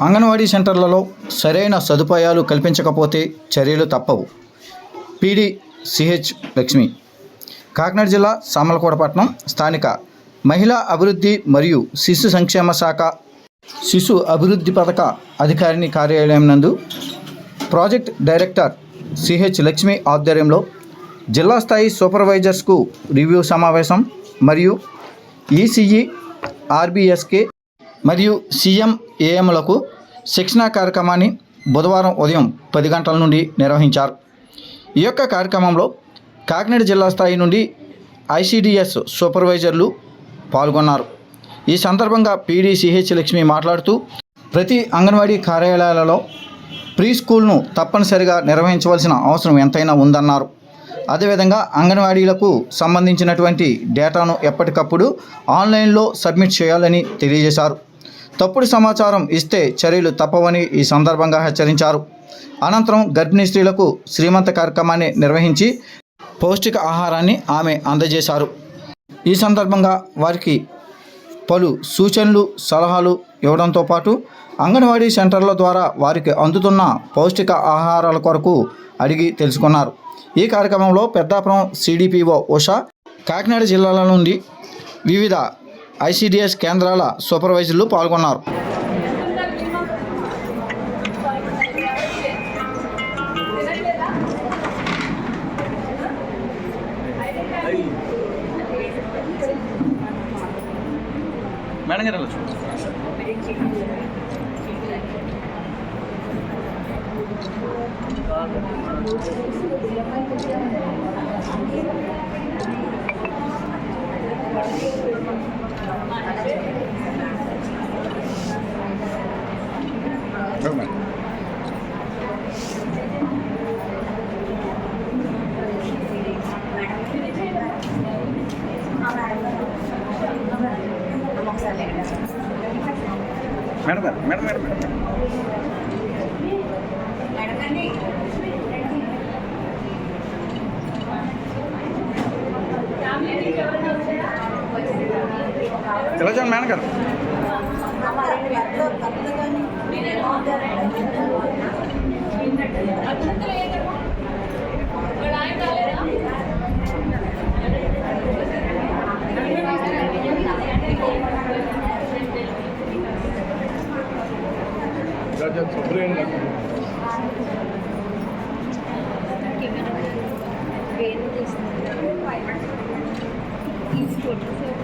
అంగన్వాడీ సెంటర్లలో సరైన సదుపాయాలు కల్పించకపోతే చర్యలు తప్పవు. పీడి సిహెచ్ లక్ష్మి కాకినాడ జిల్లా సామలకోటపట్నం స్థానిక మహిళా అభివృద్ధి మరియు శిశు సంక్షేమ శాఖ శిశు అభివృద్ధి పథక అధికారిని కార్యాలయం నందు ప్రాజెక్ట్ డైరెక్టర్ సిహెచ్ లక్ష్మి ఆధ్వర్యంలో జిల్లా స్థాయి సూపర్వైజర్స్కు రివ్యూ సమావేశం మరియు ఈసీఈ ఆర్బీఎస్కే మరియు సీఎం ఏఎంలకు శిక్షణా కార్యక్రమాన్ని బుధవారం ఉదయం పది గంటల నుండి నిర్వహించారు. ఈ యొక్క కార్యక్రమంలో కాకినాడ జిల్లా స్థాయి నుండి ఐసిడిఎస్ సూపర్వైజర్లు పాల్గొన్నారు. ఈ సందర్భంగా పీడీసీహెచ్ లక్ష్మి మాట్లాడుతూ ప్రతి అంగన్వాడీ కార్యాలయాలలో ప్రీ స్కూల్ను తప్పనిసరిగా నిర్వహించవలసిన అవసరం ఎంతైనా ఉందన్నారు. అదేవిధంగా అంగన్వాడీలకు సంబంధించినటువంటి డేటాను ఎప్పటికప్పుడు ఆన్లైన్లో సబ్మిట్ చేయాలని తెలియజేశారు. తప్పుడు సమాచారం ఇస్తే చర్యలు తప్పవని ఈ సందర్భంగా హెచ్చరించారు. అనంతరం గర్భిణీ స్త్రీలకు శ్రీమంత కార్యక్రమాన్ని నిర్వహించి పౌష్టిక ఆహారాన్ని ఆమె అందజేశారు. ఈ సందర్భంగా వారికి పలు సూచనలు సలహాలు ఇవ్వడంతో పాటు అంగన్వాడీ సెంటర్ల ద్వారా వారికి అందుతున్న పౌష్టిక ఆహారాల కొరకు అడిగి తెలుసుకున్నారు. ఈ కార్యక్రమంలో పెద్దాపురం సిడిపిఓ ఉష కాకినాడ జిల్లాల నుండి వివిధ ఐసిడిఎస్ కేంద్రాల సూపర్వైజర్లు పాల్గొన్నారు. మేడం గారు వెళ్ళచ్చు. మేడం గారు మేడం మేడం మేడం. తెలచండి మేడం గారు రైస్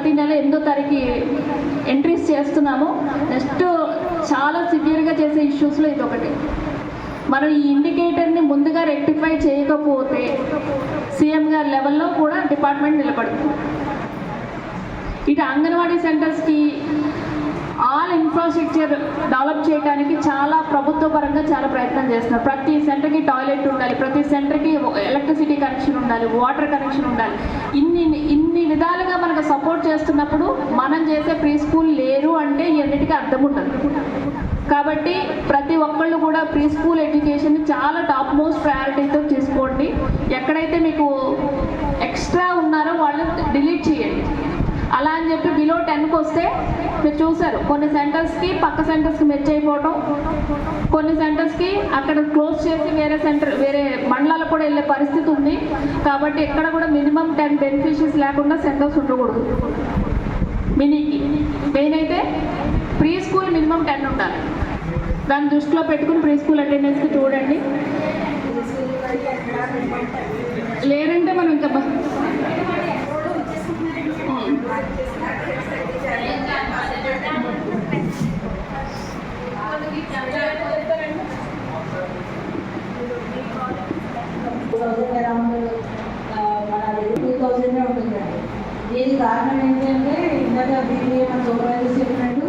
ప్రతి నెల ఎనిమిదో తారీఖు ఎంట్రీస్ చేస్తున్నాము. నెక్స్ట్ చాలా సివియర్గా చేసే ఇష్యూస్లో ఇది ఒకటి మనం ఈ ఇండికేటర్ని ముందుగా రెక్టిఫై చేయకపోతే సీఎం గారి లెవెల్లో కూడా డిపార్ట్మెంట్ నిలబడుతుంది. ఇటు అంగన్వాడీ సెంటర్స్కి ఆల్ ఇన్ఫ్రాస్ట్రక్చర్ డెవలప్ చేయడానికి చాలా ప్రభుత్వ పరంగా చాలా ప్రయత్నం చేస్తున్నారు. ప్రతి సెంటర్కి టాయిలెట్ ఉండాలి ప్రతి సెంటర్కి ఎలక్ట్రిసిటీ కనెక్షన్ ఉండాలి వాటర్ కనెక్షన్ ఉండాలి. ఇన్ని ఇన్ని విధాలుగా మనకు సపోర్ట్ చేస్తున్నప్పుడు మనం చేసే ప్రీ స్కూల్ లేరు అంటే ఎన్నిటికీ అర్థం ఉండదు. కాబట్టి ప్రతి ఒక్కళ్ళు కూడా ప్రీ స్కూల్ ఎడ్యుకేషన్ చాలా టాప్ మోస్ట్ ప్రయారిటీతో తీసుకోండి. ఎక్కడైతే మీకు ఎక్స్ట్రా ఉన్నారో వాళ్ళు డిలీట్ చేయండి. అలా అని చెప్పి బిలో టెన్కి వస్తే మీరు చూసారు కొన్ని సెంటర్స్కి పక్క సెంటర్స్కి మెచ్ అయిపోవటం. కొన్ని సెంటర్స్కి అక్కడ క్లోజ్ చేసి వేరే సెంటర్ వేరే మండలాలకు కూడా వెళ్ళే పరిస్థితి ఉంది. కాబట్టి ఎక్కడ కూడా మినిమం టెన్ బెనిఫిషరీస్ లేకుండా సెంటర్స్ ఉండకూడదు. మినీకి మెయిన్ అయితే ప్రీ స్కూల్ మినిమం టెన్ ఉండాలి. దాన్ని దృష్టిలో పెట్టుకుని ప్రీ స్కూల్ అటెండెన్స్కి చూడండి లేరంటే మనం ఇంకా బ- థౌసండ్ అరౌండ్ మన టూ థౌసండ్ ఉంటుందండి దీనికి కారణం ఏంటంటే ఇందాక బీబీఏ మన సూపర్వైజర్ చెప్పినట్టు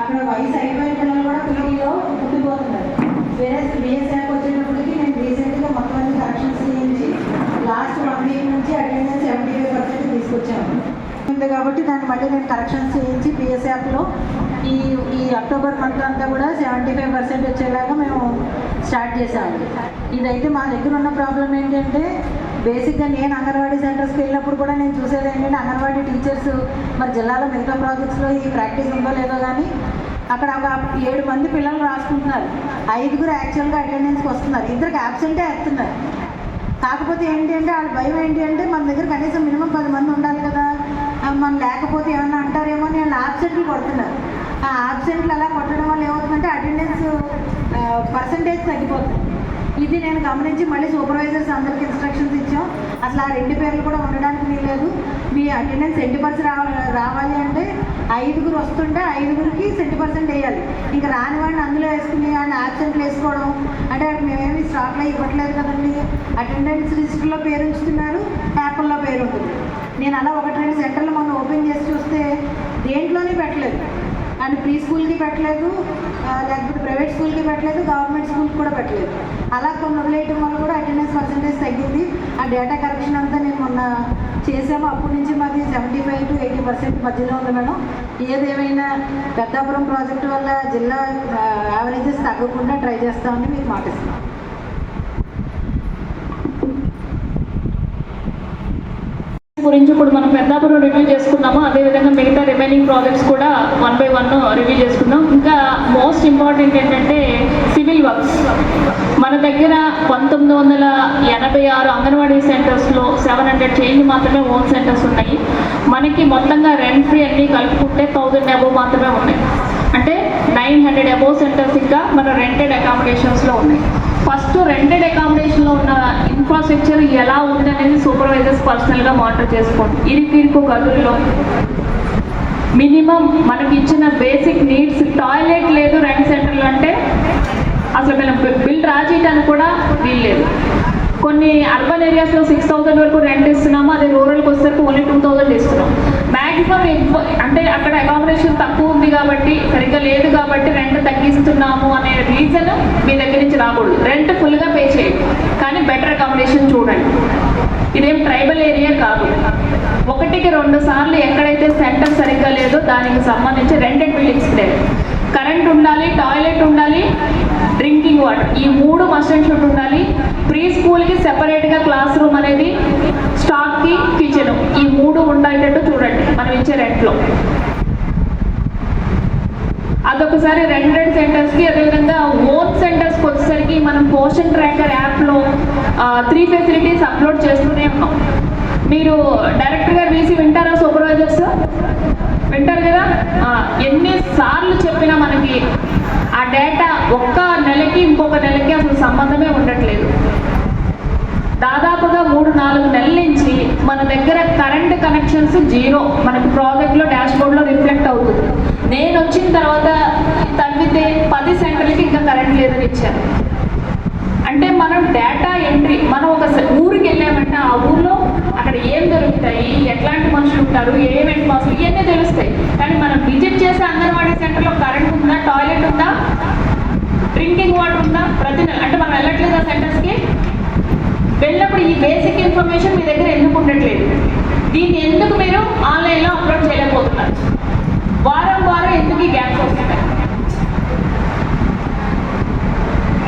అక్కడ వయసు అయిపోయిన పిల్లలు కూడా పీడీలో ఉండిపోతున్నారు వేరే బిఎస్ఆర్కి వచ్చేటప్పటికి నేను రీసెంట్గా మొత్తం అన్ని కరెక్షన్స్ చేయించి లాస్ట్ వన్ వీక్ నుంచి అటెండెన్స్ సెవెంటీ ఫైవ్ పర్సెంట్ తీసుకొచ్చాను. ఉంది కాబట్టి దాన్ని మళ్ళీ నేను కరెక్షన్స్ చేయించి పిఎస్ యాప్లో ఈ ఈ అక్టోబర్ మంత్ అంతా కూడా సెవెంటీ ఫైవ్ పర్సెంట్ వచ్చేలాగా మేము స్టార్ట్ చేసాము ఇదైతే మా దగ్గర ఉన్న ప్రాబ్లం ఏంటంటే బేసిక్గా నేను అంగన్వాడీ సెంటర్స్కి వెళ్ళినప్పుడు కూడా నేను చూసేది ఏంటంటే అంగన్వాడీ టీచర్స్ మరి జిల్లాలో మిగతా ప్రాజెక్ట్స్లో ఈ ప్రాక్టీస్ ఉందో లేదో కానీ అక్కడ ఒక ఏడు మంది పిల్లలు రాసుకుంటున్నారు. ఐదుగురు యాక్చువల్గా అటెండెన్స్కి వస్తున్నారు. ఇద్దరికి యాబ్సెంటే వేస్తున్నారు. కాకపోతే ఏంటి అంటే వాళ్ళ భయం ఏంటి అంటే మన దగ్గర కనీసం మినిమం పది మంది ఉండాలి కదా. మనం లేకపోతే ఏమన్నా అంటారేమో అని వాళ్ళు ఆబ్సెంట్లు కొడుతున్నారు. ఆ ఆబ్సెంట్లు అలా కొట్టడం వల్ల ఏమవుతుందంటే అటెండెన్స్ పర్సంటేజ్ తగ్గిపోతుంది. ఇది నేను గమనించి మళ్ళీ సూపర్వైజర్స్ అందరికి ఇన్స్ట్రక్షన్స్ ఇచ్చాం. అసలు ఆ రెండు పేర్లు కూడా ఉండడానికి వీలేదు మీ అటెండెన్స్ సెంటీ పర్సెంట్ రావాలి రావాలి అంటే ఐదుగురు వస్తుంటే ఐదుగురికి సెంటీ పర్సెంట్ వేయాలి. ఇంకా రాని వాడిని అందులో వేసుకుని వాడిని యాబ్సెంట్లు వేసుకోవడం. అంటే మేమేమి స్టాక్లో ఇవ్వట్లేదు కదండి. అటెండెన్స్ లిస్టులో పేరు ఉంచుతున్నారు పేపర్లో పేరు ఉంటుంది. నేను అలా ఒకటి రెండు సెంటర్లు మొన్న ఓపెన్ చేసి చూస్తే దేంట్లోనే పెట్టలేదు. అండ్ ప్రీ స్కూల్కి పెట్టలేదు. లేకపోతే ప్రైవేట్ స్కూల్కి పెట్టలేదు. గవర్నమెంట్ స్కూల్కి కూడా పెట్టలేదు. అలా కొన్ని వదిలేయటం వల్ల కూడా అటెండెన్స్ పర్సంటేజ్ తగ్గింది. ఆ డేటా కరెక్షన్ అంతా నేను మొన్న చేసాము అప్పటి నుంచి మాది seventy five to eighty percent మధ్యలో ఉంది మేడం. ఏదేమైనా పెద్దాపురం ప్రాజెక్టు వల్ల జిల్లా యావరేజెస్ తగ్గకుండా ట్రై చేస్తామని మీకు మాటిస్తున్నాం గురించి ఇప్పుడు మనం పెద్దాపురం రివ్యూ చేసుకున్నాము. అదేవిధంగా మిగతా రిమైనింగ్ ప్రాజెక్ట్స్ కూడా వన్ బై వన్ రివ్యూ చేసుకున్నాం. ఇంకా మోస్ట్ ఇంపార్టెంట్ ఏంటంటే సివిల్ వర్క్స్ మన దగ్గర పంతొమ్మిది వందల ఎనభై ఆరు అంగన్వాడీ సెంటర్స్లో సెవెన్ హండ్రెడ్ చేంజ్ మాత్రమే ఓన్ సెంటర్స్ ఉన్నాయి. మనకి మొత్తంగా రెంట్ ఫ్రీ అన్నీ కలుపుకుంటే థౌజండ్ అబోవ్ మాత్రమే ఉన్నాయి. అంటే నైన్ హండ్రెడ్ అబోవ్ సెంటర్స్ ఇంకా మన రెంటెడ్ అకామిడేషన్స్లో ఉన్నాయి. ఫస్ట్ రెంటెడ్ అకామిడేషన్లో ఉన్న ఇన్ఫ్రాస్ట్రక్చర్ ఎలా ఉంది అనేది సూపర్వైజర్స్ పర్సనల్గా మానిటర్ చేసుకోండి. ఇది ఇరుకు గదుల్లో. మినిమం మనకి ఇచ్చిన బేసిక్ నీడ్స్ టాయిలెట్ లేదు రెంట్ సెంటర్లు అంటే అసలు మనం బిల్ డ్రా చేయడానికి కూడా వీల్లేదు కొన్ని అర్బన్ ఏరియాస్లో సిక్స్ థౌసండ్ వరకు రెంట్ ఇస్తున్నాము అదే రూరల్కి వచ్చేసరికి ఓన్లీ టూ థౌసండ్ ఇస్తున్నాం. మ్యాక్సిమం అంటే అక్కడ అకామిడేషన్ తక్కువ ఉంది కాబట్టి సరిగ్గా లేదు కాబట్టి రెంట్ తగ్గిస్తున్నాము అనే రీజన్ మీ దగ్గర నుంచి రాకూడదు. రెంట్ ఫుల్గా పే చేయండి కానీ బెటర్ అకామిడేషన్ చూడండి. ఇదేం ట్రైబల్ ఏరియా కాదు. ఒకటికి రెండు సార్లు ఎక్కడైతే సెంటర్ సరిగ్గా లేదో దానికి సంబంధించి రెంటెడ్ బిల్డింగ్స్ లేదు కరెంట్ ఉండాలి టాయిలెట్ ఉండాలి డ్రింకింగ్ వాటర్. ఈ మూడు మస్ట్ అండ్ షుడ్ ఉండాలి. ప్రీ స్కూల్కి సెపరేట్గా క్లాస్ రూమ్ అనేది స్టాక్కి కిచెన్ ఈ మూడు ఉండేటట్టు చూడండి. మనం ఇచ్చే రెంట్లో. అదొకసారి రెంటెడ్ సెంటర్స్కి అదేవిధంగా ఓన్ సెంటర్స్కి వచ్చేసరికి మనం పోషన్ ట్రాకర్ యాప్లో త్రీ ఫెసిలిటీస్ అప్లోడ్ చేస్తూనే ఉన్నాం. మీరు డైరెక్టర్ గారు వేసి వింటారా సూపర్వైజర్స్ వింటారు కదా? ఎన్ని ఎన్నిసార్లు చెప్పినా మనకి ఆ డేటా ఒక్క నెలకి ఇంకొక నెలకి అసలు సంబంధమే ఉండట్లేదు. దాదాపుగా మూడు నాలుగు నెలల నుంచి మన దగ్గర కరెంట్ కనెక్షన్స్ జీరో మనకి ప్రాజెక్ట్లో డాష్ బోర్డ్లో రిఫ్లెక్ట్ అవుతుంది. నేను వచ్చిన తర్వాత తగ్గితే పది సెంటర్లకి ఇంకా కరెంట్ లేదని ఇచ్చారు. అంటే మనం డేటా ఎంట్రీ మనం ఒక ఊరికి వెళ్ళామంటే ఆ ఊర్లో అక్కడ ఏం దొరుకుతాయి? ఎట్లాంటి మనుషులు ఉంటారు? ఏమేమి మనుషులు ఇవన్నీ తెలుస్తాయి. కానీ మనం విజిట్ చేసే అంగన్వాడీ సెంటర్లో కరెంట్ ఉందా? టాయిలెట్ ఉందా? డ్రింకింగ్ వాటర్ ఉందా? ప్రతి నెల అంటే మనం వెళ్ళట్లేదు ఆ సెంటర్స్కి వెళ్ళినప్పుడు ఈ బేసిక్ ఇన్ఫర్మేషన్ మీ దగ్గర ఎందుకు ఉండట్లేదు? దీన్ని ఎందుకు మీరు ఆన్లైన్లో అప్లోడ్ చేయలేకపోతున్నారు? వారం వారం ఎందుకు ఈ గ్యాప్స్ వస్తున్నాయి?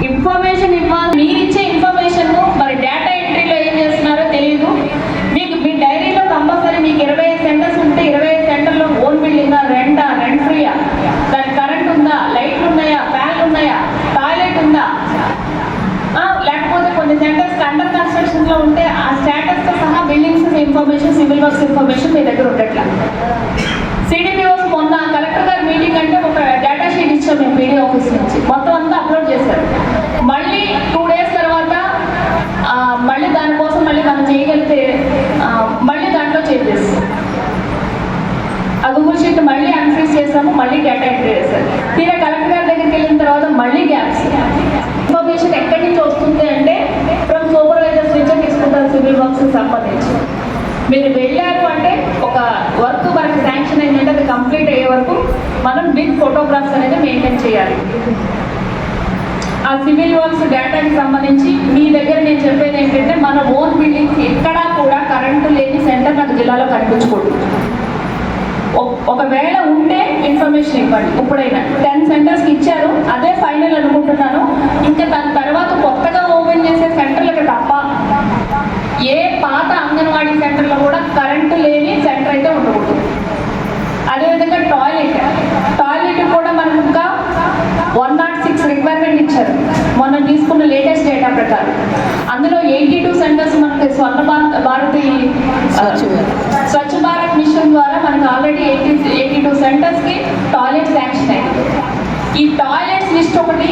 ఇన్ఫర్మేషన్ ఇవ్వాలి మీరు ఇచ్చే ఇన్ఫర్మేషన్ మరి డేటా ఎంట్రీలో ఏం చేస్తున్నారో తెలియదు మీకు మీ డైరీలో కంపల్సరీ మీకు ఇరవై ఐదు సెంటర్స్ ఉంటే ఇరవై ఐదు సెంటర్లో ఓన్ బిల్డింగ్ రెంటా రెంట్ ఫ్రీయా దానికి కరెంట్ ఉందా లైట్లు ఉన్నాయా ఫ్యాన్లు ఉన్నాయా టాయిలెట్ ఉందా ఆ, లేకపోతే కొన్ని సెంటర్స్ అండర్ కన్స్ట్రక్షన్లో ఉంటే ఆ స్టేటస్తో సహా buildings information civil works information మీ దగ్గర ఉండట్లా సిడిపిఓస్ మొన్న కలెక్టర్ గారి మీటింగ్ అంటే ఒక డేటా షీట్ ఇచ్చాం మేము పీడీ ఆఫీస్ నుంచి మొత్తం అంతా అప్లోడ్ చేశారు మళ్ళీ టూ డేస్ తర్వాత ఆ, మళ్ళీ దానికోసం మళ్ళీ మనం చేయగలిగితే ఆ, మళ్ళీ దాంట్లో చేంజెస్ ఆ గూగుల్ షీట్ మళ్ళీ అన్ఫ్రీజ్ చేసాము మళ్ళీ డేటా ఎంట్రీ చేశారు తీరా కలెక్టర్ గారి దగ్గరికి వెళ్ళిన తర్వాత మళ్ళీ గ్యాప్స్ ఇన్ఫర్మేషన్ ఎక్కడి నుంచి వస్తుంది అంటే ఫ్రమ్ సూపర్వైజర్స్ నుంచే తీసుకుంటారు సివిల్ వర్క్స్కి సంబంధించి. మీరు వెళ్ళారు అంటే ఒక వర్క్ మనకి శాంక్షన్ అయిందంటే అది కంప్లీట్ అయ్యే వరకు మనం బిగ్ ఫోటోగ్రాఫ్స్ అనేది మెయింటైన్ చేయాలి. ఆ సివిల్ వర్క్స్ డేటాకి సంబంధించి మీ దగ్గర నేను చెప్పేది ఏంటంటే మన ఓన్ బిల్డింగ్స్ ఎక్కడా కూడా కరెంటు లేని సెంటర్ నాకు జిల్లాలో కనిపించకూడదు. ఒకవేళ ఉంటే ఇన్ఫర్మేషన్ ఇవ్వండి. ఇప్పుడైనా టెన్ సెంటర్స్కి ఇచ్చారు అదే ఫైనల్ అనుకుంటున్నాను. ఇంకా దాని తర్వాత కొత్తగా ఓపెన్ చేసే సెంటర్లకు తప్ప ఏ పాత అంగన్వాడీ సెంటర్లో కూడా కరెంటు లేని సెంటర్ అయితే ఉండకూడదు. అదేవిధంగా టాయిలెట్. టాయిలెట్ కూడా మనకు ఇంకా వన్ నాట్ సిక్స్ రిక్వైర్మెంట్ ఇచ్చారు. మొన్న తీసుకున్న లేటెస్ట్ డేటా ప్రకారం. అందులో ఎయిటీ టూ సెంటర్స్ మనకి స్వర్ణ భారత భారతి మిషన్ ద్వారా మనకు ఆల్రెడీ ఎయిటీ ఎయిటీ టూ సెంటర్స్కి టాయిలెట్ శాంక్షన్ అయింది ఈ టాయిలెట్స్ లిస్ట్ ఒకటి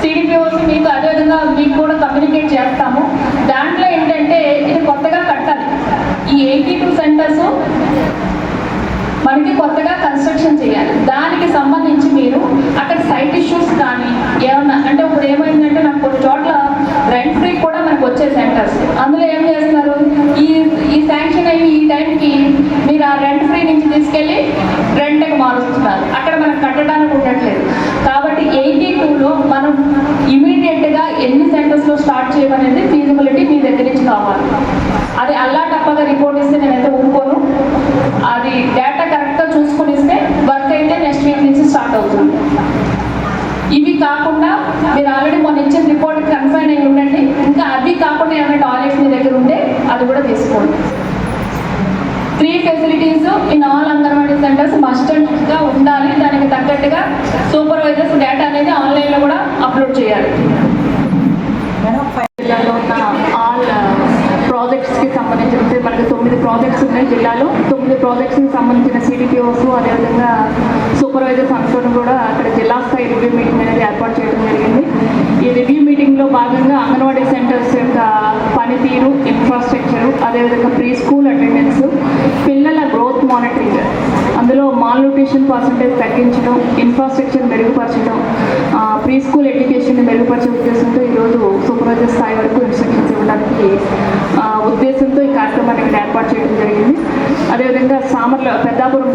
సిడిపిఓసి మీకు అదేవిధంగా మీకు కూడా కమ్యూనికేట్ చేస్తాము. దాంట్లో ఏంటంటే ఇది కొత్తగా కట్టాలి. ఈ ఎయిటీ టూ సెంటర్స్ మనకి కొత్తగా కన్స్ట్రక్షన్ చేయాలి. దానికి సంబంధించి మీరు అక్కడ సైట్ ఇష్యూస్ కానీ ఏమన్నా అంటే ఇప్పుడు ఏమైందంటే నాకు కొన్ని చోట్ల రెంట్ ఫ్రీ కూడా మనకు వచ్చే సెంటర్స్. అందులో ఏం చేస్తున్నారు ఈ ఈ శాంక్షన్ అయ్యి ఈ టైంకి మీరు ఆ రెంట్ ఫ్రీ నుంచి తీసుకెళ్ళి రెంట్కి మారుస్తున్నారు అక్కడ ఉండట్లేదు. కాబట్టి ఎయిటీ టూలో మనం ఇమీడియట్గా ఎన్ని సెంటర్స్లో స్టార్ట్ చేయమనేది ఫీజిబిలిటీ మీ దగ్గర నుంచి కావాలి. అది అల్లా తప్పగా రిపోర్ట్ ఇస్తే నేనైతే ఊరుకోను. అది డేటా కరెక్ట్గా చూసుకొని ఇస్తే వర్క్ అయితే నెక్స్ట్ వీక్ నుంచి స్టార్ట్ అవుతుంది. ఇవి కాకుండా మీరు ఆల్రెడీ మొన్న ఇచ్చిన రిపోర్ట్ కన్ఫైన్ అయి ఉండండి. ఇంకా అది కాకుండా ఏమైనా టాయిలెట్స్ మీ దగ్గర ఉంటే అది కూడా తీసుకోండి. Three facilities in all anganwadi centres మస్టర్డ్గా ఉండాలి. దానికి సూపర్వైజర్స్ డేటా అనేది ఆన్లైన్లో కూడా అప్లోడ్ చేయాలి. ఫైవ్ జిల్లాలో uh, ఉన్న ఆల్ ప్రాజెక్ట్స్కి సంబంధించిన మనకి తొమ్మిది ప్రాజెక్ట్స్ ఉన్నాయి జిల్లాలో. తొమ్మిది ప్రాజెక్ట్స్కి సంబంధించిన సిడిపిఓస్ అదేవిధంగా సూపర్వైజర్స్ అందరూ కూడా అక్కడ జిల్లా స్థాయి రివ్యూ మీటింగ్ అనేది ఏర్పాటు చేయడం జరిగింది. ఈ రివ్యూ మీటింగ్లో భాగంగా అంగన్వాడీ సెంటర్స్ యొక్క పనితీరు ఇన్ఫ్రాస్ట్రక్చరు అదేవిధంగా ప్రీ స్కూల్ అటెండెన్స్ పిల్లల గ్రోత్ మానిటరింగ్ అందులో మాల్ పర్సంటేజ్ తగ్గించడం ఇన్ఫ్రాస్ట్రక్చర్ మెరుగుపరచడం ప్రీ స్కూల్ ఎడ్యుకేషన్ మెరుగుపరిచే ఉద్దేశంతో ఈరోజు సూపర్వైజర్ స్థాయి వరకు ఇన్స్ట్రక్షన్స్ ఇవ్వడానికి ఉద్దేశంతో ఈ కార్యక్రమాన్ని ఇక్కడ ఏర్పాటు చేయడం జరిగింది. అదేవిధంగా సామర్ల పెద్దాపురం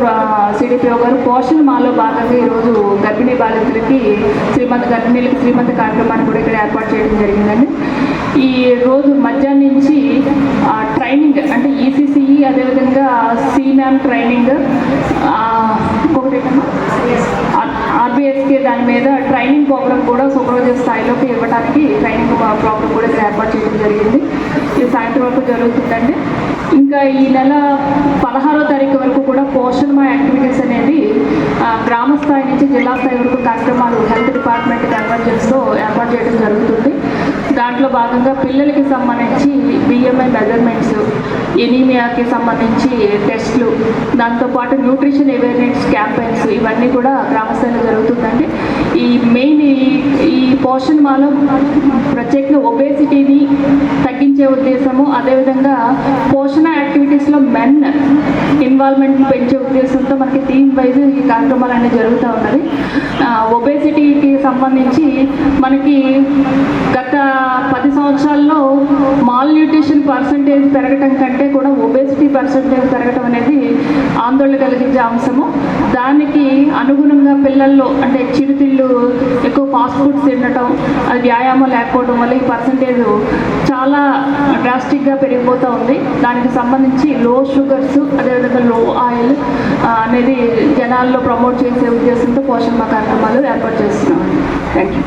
సిడిపిఓ గారు పోషణ మాలో భాగంగా ఈరోజు గర్భిణీ బాలితులకి శ్రీమంత గర్భిణీలకి శ్రీమంత కార్యక్రమాన్ని కూడా ఇక్కడ ఏర్పాటు చేయడం జరిగిందండి. ఈ రోజు మధ్యాహ్నం నుంచి అదేవిధంగా సీమ్యామ్ ట్రైనింగ్ ఇంకొకటి ఆర్- దాని మీద ట్రైనింగ్ ప్రోగ్రామ్ కూడా సూపర్వైజర్ స్థాయిలోకి ఇవ్వడానికి ట్రైనింగ్ ప్రోగ్రామ్ కూడా ఏర్పాటు చేయడం జరిగింది. ఇది సాయంత్రం వరకు జరుగుతుందండి. ఇంకా ఈ నెల పదహారో తారీఖు వరకు కూడా పోషణ మా యాక్టివిటీస్ అనేది గ్రామ స్థాయి నుంచి జిల్లా స్థాయి వరకు కార్యక్రమాలు హెల్త్ డిపార్ట్మెంట్ కన్వర్జెన్స్లో ఏర్పాటు చేయడం జరుగుతుంది. దాంట్లో భాగంగా పిల్లలకి సంబంధించి బిఎంఐ మెజర్మెంట్స్ ఎనీమియాకి సంబంధించి టెస్ట్లు దాంతోపాటు న్యూట్రిషన్ అవేర్నెస్ క్యాంపెయిన్స్ ఇవన్నీ కూడా గ్రామస్థాయిలో జరుగుతుందండి. ఈ మెయిన్ ఈ ఈ మాలో ప్రత్యేకంగా ఒబేసిటీని తగ్గించే ఉద్దేశము అదేవిధంగా పోషణ యాక్టివిటీస్లో మెన్ ఇన్వాల్వ్మెంట్ పెంచే ఉద్దేశంతో మనకి థీమ్ వైజ్ ఈ కార్యక్రమాలు అనేవి జరుగుతూ ఉన్నది. ఒబేసిటీకి సంబంధించి మనకి గత పది సంవత్సరాల్లో మాల్ న్యూట్రిషన్ పర్సంటేజ్ పెరగటం కంటే కూడా ఒబేసిటీ పర్సంటేజ్ పెరగటం అనేది ఆందోళన కలిగించే అంశము. దానికి అనుగుణంగా పిల్లల్లో అంటే చిరుతిళ్ళు ఎక్కువ ఫాస్ట్ ఫుడ్స్ తినటం అది వ్యాయామం లేకపోవడం వల్ల ఈ పర్సంటేజ్ చాలా డ్రాస్టిక్గా పెరిగిపోతూ ఉంది. దానికి సంబంధించి లో షుగర్స్ అదేవిధంగా లో ఆయిల్ అనేది జనాల్లో ప్రమోట్ చేసే ఉద్దేశంతో పోషణ కార్యక్రమాలు ఏర్పాటు చేస్తున్నాం. Thank you